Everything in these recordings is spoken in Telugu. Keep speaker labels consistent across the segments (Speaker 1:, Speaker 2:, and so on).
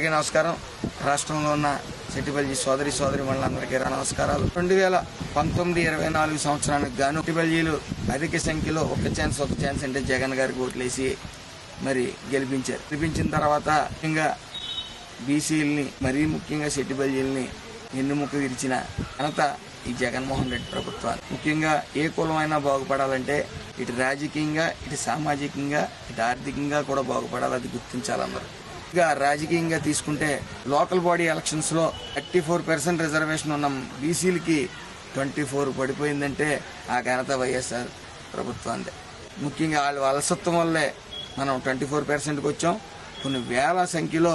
Speaker 1: అందరికీ నమస్కారం. రాష్ట్రంలో ఉన్న సిటిబల్జీ సోదరి సోదరి మండలందరికీ నమస్కారాలు. రెండు వేల పంతొమ్మిది ఇరవై నాలుగు సంవత్సరానికి గాను సిటిబల్జీలు అధిక సంఖ్యలో ఒక ఛాన్స్ ఒక ఛాన్స్ అంటే జగన్ గారికి ఓట్లేసి మరి గెలిపించారు. గెలిపించిన తర్వాత ముఖ్యంగా బీసీలని మరీ ముఖ్యంగా సిటిబల్జీలని ఎన్నుముక్క విరిచిన ఘనత ఈ జగన్మోహన్ రెడ్డి ప్రభుత్వాలు. ముఖ్యంగా ఏ కులమైనా బాగుపడాలంటే ఇటు రాజకీయంగా ఇటు సామాజికంగా ఇటు ఆర్థికంగా కూడా బాగుపడాలి అది గుర్తించాలి అందరూ. గా రాజకీయంగా తీసుకుంటే లోకల్ బాడీ ఎలక్షన్స్లో థర్టీ ఫోర్ పర్సెంట్ రిజర్వేషన్ ఉన్న బీసీలకి ట్వంటీ ఫోర్ పడిపోయిందంటే ఆ ఘనత వైఎస్ఆర్ ప్రభుత్వాన్ని ముఖ్యంగా వాళ్ళ అలసత్వం వల్లే మనం ట్వంటీ ఫోర్ పర్సెంట్కి వచ్చాం. కొన్ని వేల సంఖ్యలో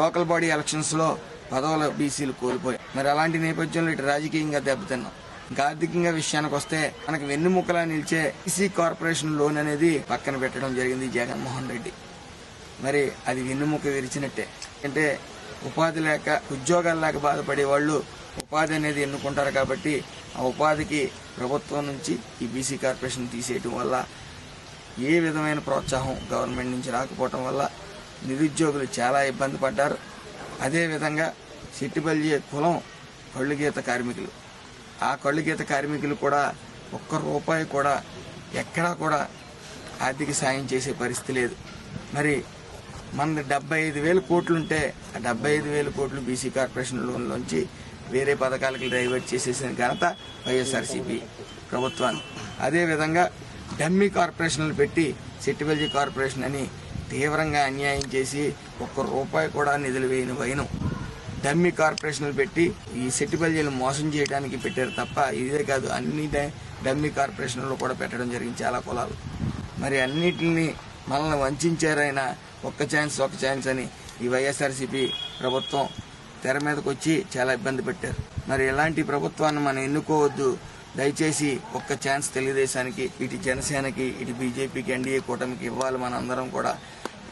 Speaker 1: లోకల్ బాడీ ఎలక్షన్స్లో పదవుల బీసీలు కోల్పోయాయి. మరి అలాంటి నేపథ్యంలో ఇటు రాజకీయంగా దెబ్బతిన్నాం. ఇంకా ఆర్థికంగా విషయానికి వస్తే మనకు వెన్నుముకలా నిలిచే ఈసీ కార్పొరేషన్ లోన్ అనేది పక్కన పెట్టడం జరిగింది జగన్మోహన్ రెడ్డి. మరి అది వెన్నుముక విరిచినట్టే. అంటే ఉపాధి లేక ఉద్యోగాలు లేక బాధపడే వాళ్ళు ఉపాధి అనేది ఎన్నుకుంటారు కాబట్టి ఆ ఉపాధికి ప్రభుత్వం నుంచి ఈ బీసీ కార్పొరేషన్ తీసేయటం వల్ల ఏ విధమైన ప్రోత్సాహం గవర్నమెంట్ నుంచి రాకపోవటం వల్ల నిరుద్యోగులు చాలా ఇబ్బంది పడ్డారు. అదేవిధంగా సిట్టిబల్జే కులం కళ్ళుగీత కార్మికులు. ఆ కళ్ళుగీత కార్మికులు కూడా ఒక్క రూపాయి కూడా ఎక్కడా కూడా ఆర్థిక సాయం చేసే పరిస్థితి లేదు. మరి మన డెబ్బై ఐదు వేల కోట్లుంటే ఆ డెబ్బై ఐదు వేల కోట్లు బీసీ కార్పొరేషన్ లోన్లోంచి వేరే పథకాలకి డైవర్ట్ చేసేసిన ఘనత వైఎస్ఆర్సీపీ ప్రభుత్వాన్ని అదేవిధంగా డమ్మీ కార్పొరేషన్లు పెట్టి సిట్టిబల్జీ కార్పొరేషన్ అని తీవ్రంగా అన్యాయం చేసి ఒక్క రూపాయి కూడా నిధులు వేయని వైనం. డమ్మీ కార్పొరేషన్లు పెట్టి ఈ సెట్టిబల్జీలు మోసం చేయడానికి పెట్టారు తప్ప ఇదే కాదు అన్ని డమ్మీ కార్పొరేషన్లు కూడా పెట్టడం జరిగింది చాలా కులాలు. మరి అన్నిటిని మనల్ని వంచారైనా ఒక్క ఛాన్స్ ఒక్క ఛాన్స్ అని ఈ వైఎస్ఆర్సీపీ ప్రభుత్వం తెర మీదకి వచ్చి చాలా ఇబ్బంది పెట్టారు. మరి ఇలాంటి ప్రభుత్వాన్ని మనం ఎన్నుకోవద్దు. దయచేసి ఒక్క ఛాన్స్ తెలుగుదేశానికి ఇటు జనసేనకి ఇటు బీజేపీకి ఎన్డీఏ కూటమికి ఇవ్వాలి మన అందరం కూడా.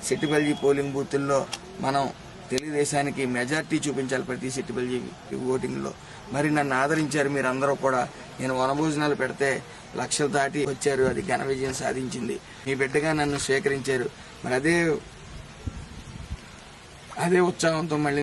Speaker 1: సిట్టిపల్లి పోలింగ్ బూతుల్లో మనం తెలుగుదేశానికి మెజార్టీ చూపించాలి ప్రతి సిట్టిపల్లి ఓటింగ్లో. మరి నన్ను ఆదరించారు మీరు అందరూ కూడా. నేను వనభోజనాలు పెడితే లక్షలు దాటి వచ్చారు. అది ఘన విజయం సాధించింది. మీ బిడ్డగా నన్ను స్వీకరించారు. మరి అదే అదే ఉత్సాహంతో మళ్ళీ